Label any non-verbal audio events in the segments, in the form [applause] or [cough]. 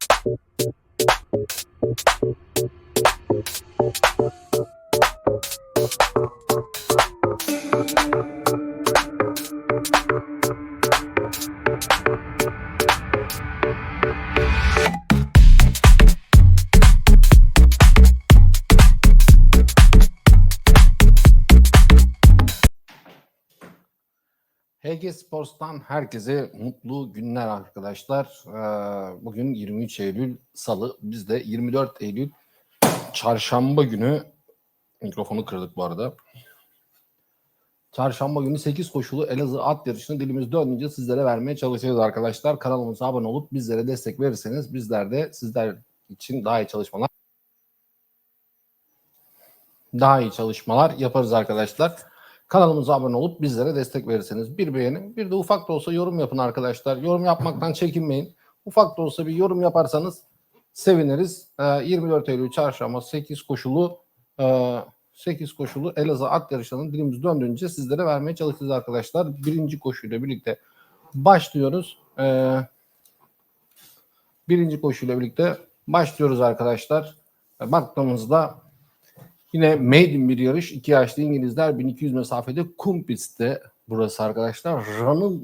Thank you. HG Sports'tan herkese mutlu günler arkadaşlar. Ee, Bugün 23 Eylül Salı. Biz de 24 Eylül Çarşamba günü mikrofonu kırdık bu arada. Çarşamba günü 8 koşulu Elazığ at yarışını dilimiz döndüğünce sizlere vermeye çalışacağız arkadaşlar. Kanalımıza abone olup bizlere destek verirseniz bizler de sizler için daha iyi çalışmalar daha iyi çalışmalar yaparız arkadaşlar. Kanalımıza abone olup bizlere destek verirseniz bir beğeni, bir de ufak da olsa yorum yapın arkadaşlar. Yorum yapmaktan çekinmeyin. Ufak da olsa bir yorum yaparsanız seviniriz. Ee, 24 Eylül çarşamba 8 koşulu e, 8 koşulu Elazığ at yarışlarının dilimiz döndüğünce sizlere vermeye çalışacağız arkadaşlar. Birinci koşuyla birlikte başlıyoruz. Ee, birinci koşuyla birlikte başlıyoruz arkadaşlar. Ee, Baktığımızda Yine maiden bir yarış. iki yaşlı İngilizler 1200 mesafede kum pistte burası arkadaşlar. Ranıl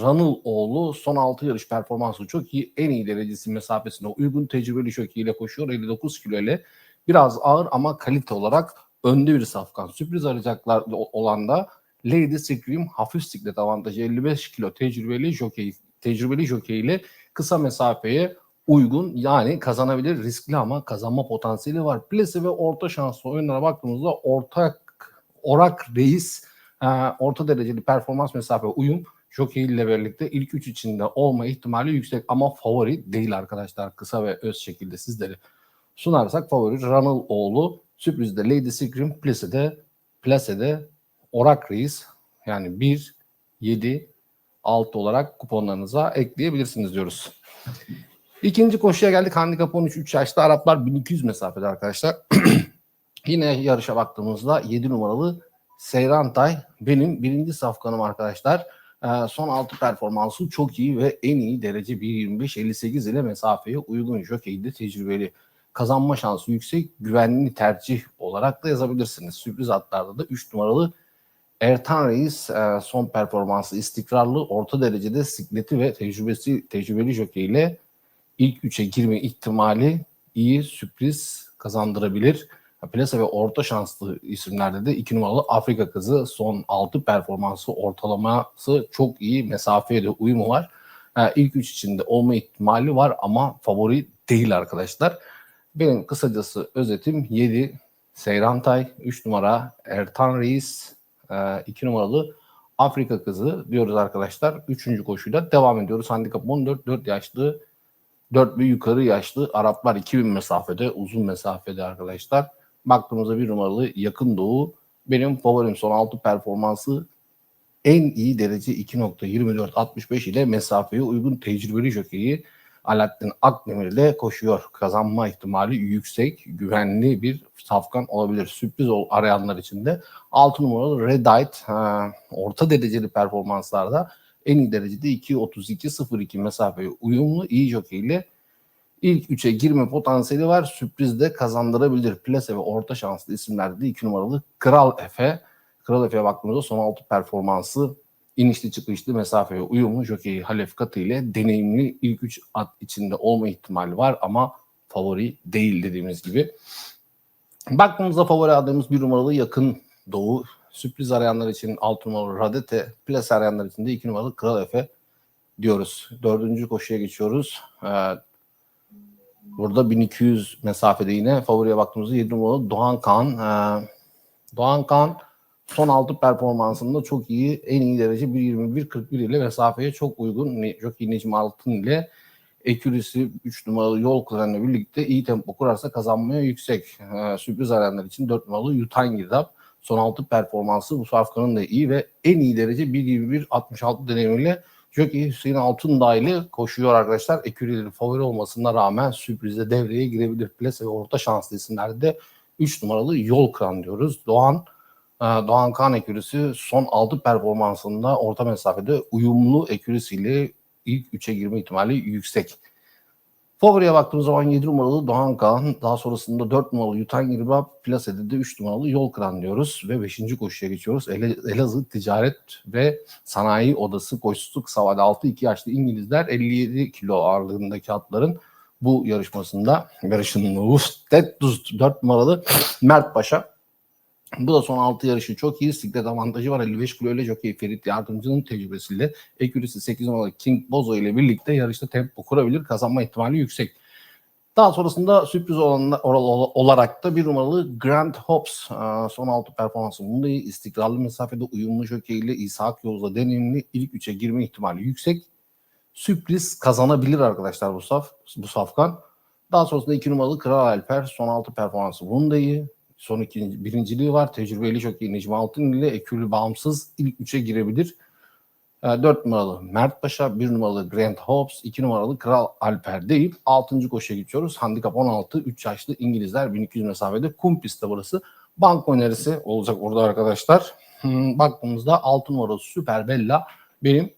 Ranıl oğlu son 6 yarış performansı çok iyi. En iyi derecesi mesafesine uygun tecrübeli şokiyle koşuyor. 59 kilo ile biraz ağır ama kalite olarak önde bir safkan. Sürpriz arayacaklar olan da Lady Scream hafif siklet avantajı 55 kilo tecrübeli jokey tecrübeli jokey ile kısa mesafeye uygun yani kazanabilir riskli ama kazanma potansiyeli var. Plase ve orta şanslı oyunlara baktığımızda ortak Orak Reis e, orta dereceli performans mesafe uyum Jockey ile birlikte ilk üç içinde olma ihtimali yüksek ama favori değil arkadaşlar. Kısa ve öz şekilde sizleri sunarsak favori Ranıl oğlu sürprizde Lady Scream Place'de Place'de Orak Reis yani 1 7 6 olarak kuponlarınıza ekleyebilirsiniz diyoruz. İkinci koşuya geldik. Handikap 13 3 yaşlı Araplar 1200 mesafede arkadaşlar. [clears throat] Yine yarışa baktığımızda 7 numaralı Seyrantay benim birinci safkanım arkadaşlar. Ee, son 6 performansı çok iyi ve en iyi derece 1.25-58 ile mesafeye uygun jokeyde tecrübeli. Kazanma şansı yüksek, güvenli tercih olarak da yazabilirsiniz. Sürpriz atlarda da 3 numaralı Ertan Reis e, son performansı istikrarlı, orta derecede sikleti ve tecrübesi tecrübeli jokeyle ilk üçe girme ihtimali iyi sürpriz kazandırabilir. Plasa ve orta şanslı isimlerde de 2 numaralı Afrika kızı son 6 performansı ortalaması çok iyi mesafeye de uyumu var. Yani ilk üç içinde olma ihtimali var ama favori değil arkadaşlar. Benim kısacası özetim 7 Seyrantay, 3 numara Ertan Reis, 2 numaralı Afrika kızı diyoruz arkadaşlar. Üçüncü koşuyla devam ediyoruz. Handikap 14, 4 yaşlı 4 bir yukarı yaşlı Araplar 2000 mesafede, uzun mesafede arkadaşlar. Baktığımızda bir numaralı yakın doğu benim favorim son 6 performansı en iyi derece 2.24-65 ile mesafeye uygun tecrübeli jokeyi Alaaddin Akdemir ile koşuyor. Kazanma ihtimali yüksek, güvenli bir safkan olabilir. Sürpriz arayanlar için de 6 numaralı Redite orta dereceli performanslarda en iyi derecede 2.32-02 mesafeye uyumlu iyi jockey ile ilk 3'e girme potansiyeli var. Sürpriz de kazandırabilir. Plase ve orta şanslı isimlerde 2 numaralı Kral Efe. Kral Efe'ye baktığımızda son 6 performansı inişli çıkışlı mesafeye uyumlu jockey Halef Katı ile deneyimli ilk 3 at içinde olma ihtimali var ama favori değil dediğimiz gibi. Baktığımızda favori adımız bir numaralı yakın doğu Sürpriz arayanlar için 6 numaralı Radete, Plas arayanlar için de 2 numaralı Kral Efe diyoruz. Dördüncü koşuya geçiyoruz. Ee, burada 1200 mesafede yine favoriye baktığımızda 7 numaralı Doğan Kan. Ee, Doğan Kan son 6 performansında çok iyi. En iyi derece 1.21-41 ile mesafeye çok uygun. Çok iyi Necim Altın ile ekürisi 3 numaralı yol kıranla birlikte iyi tempo kurarsa kazanmaya yüksek. Ee, sürpriz arayanlar için 4 numaralı Yutan Girdap. Son 6 performansı bu Safkan'ın da iyi ve en iyi derece 1.21-66 deneyimiyle Jockey Hüseyin Altun ile koşuyor arkadaşlar. Ekürilerin favori olmasına rağmen sürprizde devreye girebilir. Plase ve orta şanslı isimlerde 3 numaralı yol kıran diyoruz. Doğan e, Doğan Kan ekürisi son 6 performansında orta mesafede uyumlu ekürisiyle ilk 3'e girme ihtimali yüksek. Favoriye baktığımız zaman 7 numaralı Doğan Kaan, daha sonrasında 4 numaralı Yutan Girba, Plase'de de 3 numaralı Yol Kıran diyoruz ve 5. koşuya geçiyoruz. Ele- Elazığ Ticaret ve Sanayi Odası koşusu kısa vade 6-2 yaşlı İngilizler 57 kilo ağırlığındaki atların bu yarışmasında yarışının Usted 4 numaralı Mert Paşa bu da son 6 yarışı çok iyi. Siklet avantajı var. 55 kilo ile jockey Ferit Yardımcı'nın tecrübesiyle ekürisi 8 numaralı King Bozo ile birlikte yarışta tempo kurabilir. Kazanma ihtimali yüksek. Daha sonrasında sürpriz olan, ol- olarak da bir numaralı Grand Hops e, son 6 performansı bunda iyi. istikrarlı mesafede uyumlu jockey ile İshak Yoz'la deneyimli ilk 3'e girme ihtimali yüksek. Sürpriz kazanabilir arkadaşlar bu saf bu safkan. Daha sonrasında 2 numaralı Kral Alper son 6 performansı bunda iyi son ikinci, birinciliği var. Tecrübeli çok iyi Necmi Altın ile ekürü bağımsız ilk üçe girebilir. 4 numaralı Mert Paşa, 1 numaralı Grant Hobbs, 2 numaralı Kral Alper deyip 6. koşuya geçiyoruz. Handikap 16, 3 yaşlı İngilizler 1200 mesafede kum pistte burası. Banko önerisi olacak orada arkadaşlar. Hmm, baktığımızda 6 numaralı Süper Bella benim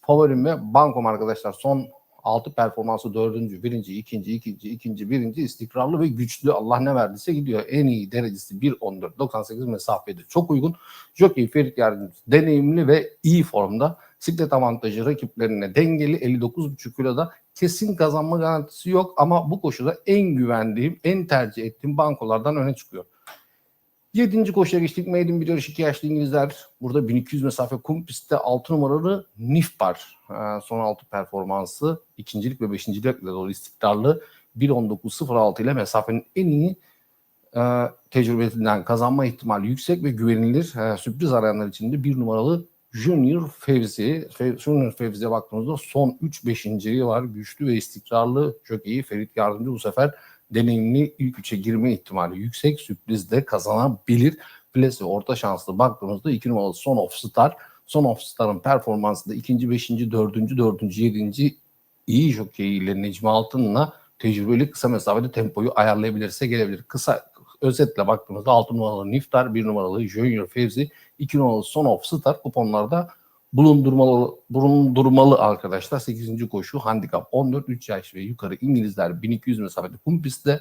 favorim ve bankom arkadaşlar. Son 6 performansı dördüncü, birinci, ikinci, ikinci, ikinci, birinci istikrarlı ve güçlü. Allah ne verdiyse gidiyor. En iyi derecesi 1.14, 98 mesafede çok uygun. Jockey Ferit Yardımcısı deneyimli ve iyi formda. Siklet avantajı rakiplerine dengeli 59.5 kiloda kesin kazanma garantisi yok ama bu koşuda en güvendiğim, en tercih ettiğim bankolardan öne çıkıyor. Yedinci koşuya geçtik. Maiden yarış iki yaşlı İngilizler. Burada 1200 mesafe kum pistte 6 numaralı Nifbar. Ee, son 6 performansı ikincilik ve beşincilikle doğru istikrarlı 1.19.06 ile mesafenin en iyi e, tecrübesinden kazanma ihtimali yüksek ve güvenilir. E, sürpriz arayanlar için de bir numaralı Junior Fevzi. Fe, Junior Fevzi'ye baktığımızda son 3 beşinciliği var. Güçlü ve istikrarlı çok iyi. Ferit Yardımcı bu sefer deneyimli ilk üçe girme ihtimali yüksek. Sürpriz de kazanabilir. Plase orta şanslı baktığımızda 2 numaralı Son of Star. Son of Star'ın performansında ikinci, beşinci, dördüncü, dördüncü, yedinci iyi jockey ile Necmi Altın'la tecrübeli kısa mesafede tempoyu ayarlayabilirse gelebilir. Kısa özetle baktığımızda 6 numaralı Niftar, 1 numaralı Junior Fevzi, 2 numaralı Son of Star kuponlarda bulundurmalı, bulundurmalı arkadaşlar. 8. koşu handikap 14 3 yaş ve yukarı İngilizler 1200 mesafede kum pistte.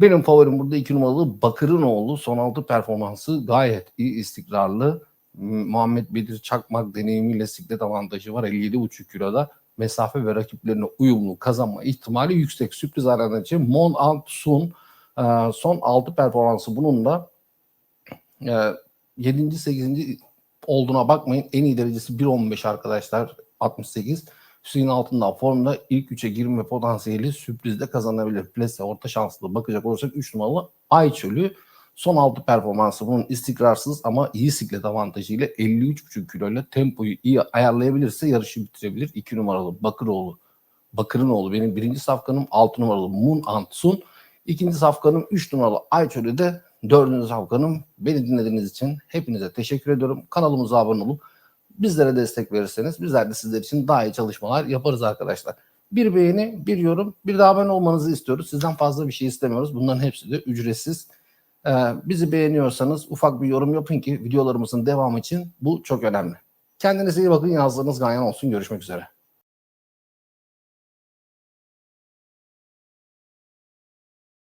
Benim favorim burada 2 numaralı Bakır'ın oğlu. Son 6 performansı gayet iyi istikrarlı. Muhammed Bedir Çakmak deneyimiyle siklet avantajı var. 57,5 kiloda mesafe ve rakiplerine uyumlu kazanma ihtimali yüksek. Sürpriz aranan için Mon Ant Sun e, son 6 performansı bunun da 7. 8. olduğuna bakmayın. En iyi derecesi 1.15 arkadaşlar 68. Hüseyin altında formda ilk 3'e girme potansiyeli sürprizde kazanabilir. Plase orta şanslı bakacak olursak 3 numaralı Ayçölü son 6 performansı bunun istikrarsız ama iyi siklet avantajıyla 53,5 kiloyla tempoyu iyi ayarlayabilirse yarışı bitirebilir. 2 numaralı Bakıroğlu Bakırınoğlu benim birinci safkanım 6 numaralı Moon Antsun ikinci safkanım 3 numaralı Ayçölü de dördüncü safkanım. Beni dinlediğiniz için hepinize teşekkür ediyorum. Kanalımıza abone olup bizlere destek verirseniz bizler de sizler için daha iyi çalışmalar yaparız arkadaşlar. Bir beğeni, bir yorum, bir de abone olmanızı istiyoruz. Sizden fazla bir şey istemiyoruz. Bunların hepsi de ücretsiz. Ee, bizi beğeniyorsanız ufak bir yorum yapın ki videolarımızın devamı için bu çok önemli. Kendinize iyi bakın. Yazdığınız ganyan olsun. Görüşmek üzere.